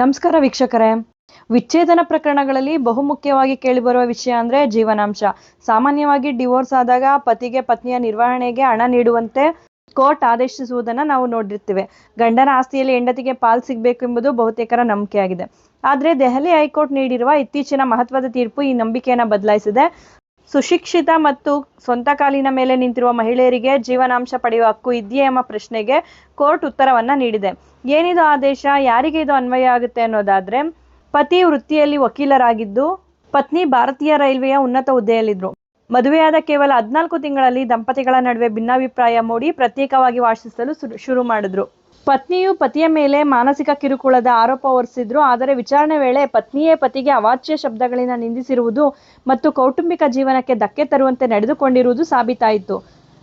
ನಮಸ್ಕಾರ ವೀಕ್ಷಕರೇ. ವಿಚ್ಛೇದನ ಪ್ರಕರಣಗಳಲ್ಲಿ ಬಹುಮುಖ್ಯವಾಗಿ ಕೇಳಿಬರುವ ವಿಷಯ ಅಂದ್ರೆ ಜೀವನಾಂಶ. ಸಾಮಾನ್ಯವಾಗಿ ಡಿವೋರ್ಸ್ ಆದಾಗ ಪತಿಗೆ ಪತ್ನಿಯ ನಿರ್ವಹಣೆಗೆ ಹಣ ನೀಡುವಂತೆ ಕೋರ್ಟ್ ಆದೇಶಿಸುವುದನ್ನ ನಾವು ನೋಡಿರ್ತೇವೆ. ಗಂಡನ ಆಸ್ತಿಯಲ್ಲಿ ಹೆಂಡತಿಗೆ ಪಾಲ್ ಸಿಗಬೇಕು ಎಂಬುದು ಬಹುತೇಕರ ನಂಬಿಕೆಯಾಗಿದೆ. ಆದ್ರೆ ದೆಹಲಿ ಹೈಕೋರ್ಟ್ ನೀಡಿರುವ ಇತ್ತೀಚಿನ ಮಹತ್ವದ ತೀರ್ಪು ಈ ನಂಬಿಕೆಯನ್ನ ಬದಲಾಯಿಸಿದೆ. ಸುಶಿಕ್ಷಿತ ಮತ್ತು ಸ್ವಂತ ಕಾಲಿನ ಮೇಲೆ ನಿಂತಿರುವ ಮಹಿಳೆಯರಿಗೆ ಜೀವನಾಂಶ ಪಡೆಯುವ ಹಕ್ಕು ಇದೆಯೇ ಎಂಬ ಪ್ರಶ್ನೆಗೆ ಕೋರ್ಟ್ ಉತ್ತರವನ್ನ ನೀಡಿದೆ. ಏನಿದು ಆದೇಶ? ಯಾರಿಗೆ ಇದು ಅನ್ವಯ ಆಗುತ್ತೆ ಅನ್ನೋದಾದ್ರೆ, ಪತಿ ವೃತ್ತಿಯಲ್ಲಿ ವಕೀಲರಾಗಿದ್ದು ಪತ್ನಿ ಭಾರತೀಯ ರೈಲ್ವೆಯ ಉನ್ನತ ಹುದ್ದೆಯಲ್ಲಿದ್ರು. ಮದುವೆಯಾದ ಕೇವಲ ಹದಿನಾಲ್ಕು ತಿಂಗಳಲ್ಲಿ ದಂಪತಿಗಳ ನಡುವೆ ಭಿನ್ನಾಭಿಪ್ರಾಯ ಮೂಡಿ ಪ್ರತ್ಯೇಕವಾಗಿ ವಾಸಿಸಲು ಶುರು- ಮಾಡಿದ್ರು. ಪತ್ನಿಯು ಪತಿಯ ಮೇಲೆ ಮಾನಸಿಕ ಕಿರುಕುಳದ ಆರೋಪ ಹೊರಿಸಿದ್ರು. ಆದರೆ ವಿಚಾರಣೆ ವೇಳೆ ಪತ್ನಿಯೇ ಪತಿಗೆ ಅವಾಚ್ಯ ಶಬ್ದಗಳಿಂದ ನಿಂದಿಸಿರುವುದು ಮತ್ತು ಕೌಟುಂಬಿಕ ಜೀವನಕ್ಕೆ ಧಕ್ಕೆ ತರುವಂತೆ ನಡೆದುಕೊಂಡಿರುವುದು ಸಾಬೀತಾಯಿತು.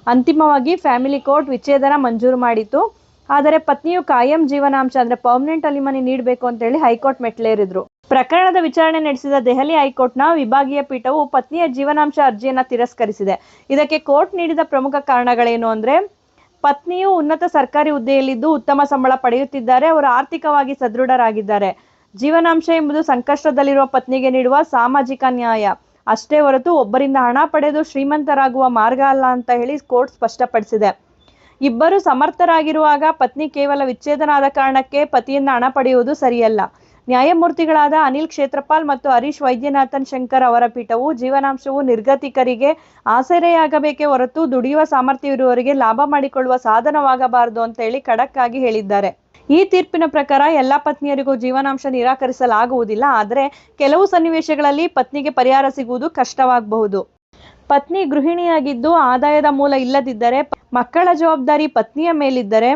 ಅಂತಿಮವಾಗಿ ಫ್ಯಾಮಿಲಿ ಕೋರ್ಟ್ ವಿಚ್ಛೇದನ ಮಂಜೂರು ಮಾಡಿತು ಆದರೆ ಪತ್ನಿಯು ಕಾಯಂ ಜೀವನಾಂಶ, ಅಂದ್ರೆ ಪರ್ಮನೆಂಟ್ ಅಲಿಮನಿ ನೀಡಬೇಕು ಅಂತ ಹೇಳಿ ಹೈಕೋರ್ಟ್ ಮೆಟ್ಲೇರಿದ್ರು ಪ್ರಕರಣದ ವಿಚಾರಣೆ ನಡೆಸಿದ ದೆಹಲಿ ಹೈಕೋರ್ಟ್ನ ವಿಭಾಗೀಯ ಪೀಠವು ಪತ್ನಿಯ ಜೀವನಾಂಶ ಅರ್ಜಿಯನ್ನ ತಿರಸ್ಕರಿಸಿದೆ. ಇದಕ್ಕೆ ಕೋರ್ಟ್ ನೀಡಿದ ಪ್ರಮುಖ ಕಾರಣಗಳೇನು ಅಂದ್ರೆ ಪತ್ನಿಯು ಉನ್ನತ ಸರ್ಕಾರಿ ಹುದ್ದೆಯಲ್ಲಿದ್ದು ಉತ್ತಮ ಸಂಬಳ ಪಡೆಯುತ್ತಿದ್ದಾರೆ. ಅವರು ಆರ್ಥಿಕವಾಗಿ ಸದೃಢರಾಗಿದ್ದಾರೆ. ಜೀವನಾಂಶ ಎಂಬುದು ಸಂಕಷ್ಟದಲ್ಲಿರುವ ಪತ್ನಿಗೆ ನೀಡುವ ಸಾಮಾಜಿಕ ನ್ಯಾಯ. ಅಷ್ಟೇ ಹೊರತು ಒಬ್ಬರಿಂದ ಹಣ ಪಡೆದು ಶ್ರೀಮಂತರಾಗುವ ಮಾರ್ಗ ಅಲ್ಲ ಅಂತ ಹೇಳಿ ಕೋರ್ಟ್ ಸ್ಪಷ್ಟಪಡಿಸಿದೆ. ಇಬ್ಬರು ಸಮರ್ಥರಾಗಿರುವಾಗ ಪತ್ನಿ ಕೇವಲ ವಿಚ್ಛೇದನ ಆದ ಕಾರಣಕ್ಕೆ ಪತಿಯಿಂದ ಹಣ ಪಡೆಯುವುದು ಸರಿಯಲ್ಲ. ನ್ಯಾಯಮೂರ್ತಿಗಳಾದ ಅನಿಲ್ ಕ್ಷೇತ್ರಪಾಲ್ ಮತ್ತು ಹರೀಶ್ ವೈದ್ಯನಾಥನ್ ಶಂಕರ್ ಅವರ ಪೀಠವು ಜೀವನಾಂಶವು ನಿರ್ಗತಿಕರಿಗೆ ಆಸರೆಯಾಗಬೇಕೇ ಹೊರತು ದುಡಿಯುವ ಸಾಮರ್ಥ್ಯವಿರುವವರಿಗೆ ಲಾಭ ಮಾಡಿಕೊಳ್ಳುವ ಸಾಧನವಾಗಬಾರದು ಅಂತ ಹೇಳಿ ಖಡಕ್ ಆಗಿ ಹೇಳಿದ್ದಾರೆ. ಈ ತೀರ್ಪಿನ ಪ್ರಕಾರ ಎಲ್ಲಾ ಪತ್ನಿಯರಿಗೂ ಜೀವನಾಂಶ ನಿರಾಕರಿಸಲಾಗುವುದಿಲ್ಲ. ಆದರೆ ಕೆಲವು ಸನ್ನಿವೇಶಗಳಲ್ಲಿ ಪತ್ನಿಗೆ ಪರಿಹಾರ ಸಿಗುವುದು ಕಷ್ಟವಾಗಬಹುದು. ಪತ್ನಿ ಗೃಹಿಣಿಯಾಗಿದ್ದು ಆದಾಯದ ಮೂಲ ಇಲ್ಲದಿದ್ದರೆ ಮಕ್ಕಳ ಜವಾಬ್ದಾರಿ ಪತ್ನಿಯ ಮೇಲಿದ್ದರೆ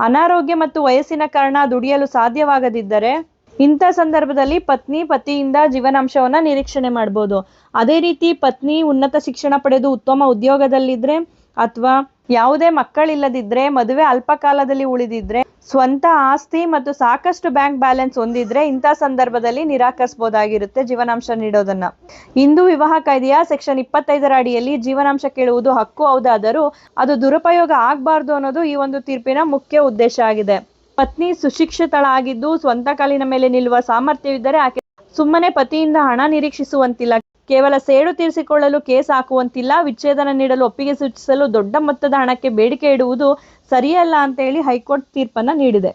ಅನಾರೋಗ್ಯ ಮತ್ತು ವಯಸ್ಸಿನ ಕಾರಣ ದುಡಿಯಲು ಸಾಧ್ಯವಾಗದಿದ್ದರೆ ಇಂಥ ಸಂದರ್ಭದಲ್ಲಿ ಪತ್ನಿ ಪತಿಯಿಂದ ಜೀವನಾಂಶವನ್ನ ನಿರೀಕ್ಷಣೆ ಮಾಡ್ಬೋದು. ಅದೇ ರೀತಿ ಪತ್ನಿ ಉನ್ನತ ಶಿಕ್ಷಣ ಪಡೆದು ಉತ್ತಮ ಉದ್ಯೋಗದಲ್ಲಿದ್ರೆ ಅಥವಾ ಯಾವುದೇ ಮಕ್ಕಳಿಲ್ಲದಿದ್ರೆ, ಮದುವೆ ಅಲ್ಪ ಕಾಲದಲ್ಲಿ ಉಳಿದಿದ್ರೆ, ಸ್ವಂತ ಆಸ್ತಿ ಮತ್ತು ಸಾಕಷ್ಟು ಬ್ಯಾಂಕ್ ಬ್ಯಾಲೆನ್ಸ್ ಹೊಂದಿದ್ರೆ ಇಂಥ ಸಂದರ್ಭದಲ್ಲಿ ನಿರಾಕರಿಸಬಹುದಾಗಿರುತ್ತೆ ಜೀವನಾಂಶ ನೀಡೋದನ್ನ. ಹಿಂದೂ ವಿವಾಹ ಕಾಯ್ದೆಯ ಸೆಕ್ಷನ್ ಇಪ್ಪತ್ತೈದರ ಅಡಿಯಲ್ಲಿ ಜೀವನಾಂಶ ಕೇಳುವುದು ಹಕ್ಕು, ಹೌದಾದರೂ ಅದು ದುರುಪಯೋಗ ಆಗಬಾರ್ದು ಅನ್ನೋದು ಈ ಒಂದು ತೀರ್ಪಿನ ಮುಖ್ಯ ಉದ್ದೇಶ ಆಗಿದೆ. ಪತ್ನಿ ಸುಶಿಕ್ಷಿತಳಾಗಿದ್ದು ಸ್ವಂತ ಕಾಲಿನ ಮೇಲೆ ನಿಲ್ಲುವ ಸಾಮರ್ಥ್ಯವಿದ್ದರೆ ಆಕೆ ಸುಮ್ಮನೆ ಪತಿಯಿಂದ ಹಣ ನಿರೀಕ್ಷಿಸುವಂತಿಲ್ಲ. ಕೇವಲ ಸೇಡು ತೀರಿಸಿಕೊಳ್ಳಲು ಕೇಸ್ ಹಾಕುವಂತಿಲ್ಲ. ವಿಚ್ಛೇದನ ನೀಡಲು ಒಪ್ಪಿಗೆ ಸೂಚಿಸಲು ದೊಡ್ಡ ಮೊತ್ತದ ಹಣಕ್ಕೆ ಬೇಡಿಕೆ ಇಡುವುದು ಸರಿಯಲ್ಲ ಅಂತ ಹೇಳಿ ಹೈಕೋರ್ಟ್ ತೀರ್ಪನ್ನ ನೀಡಿದೆ.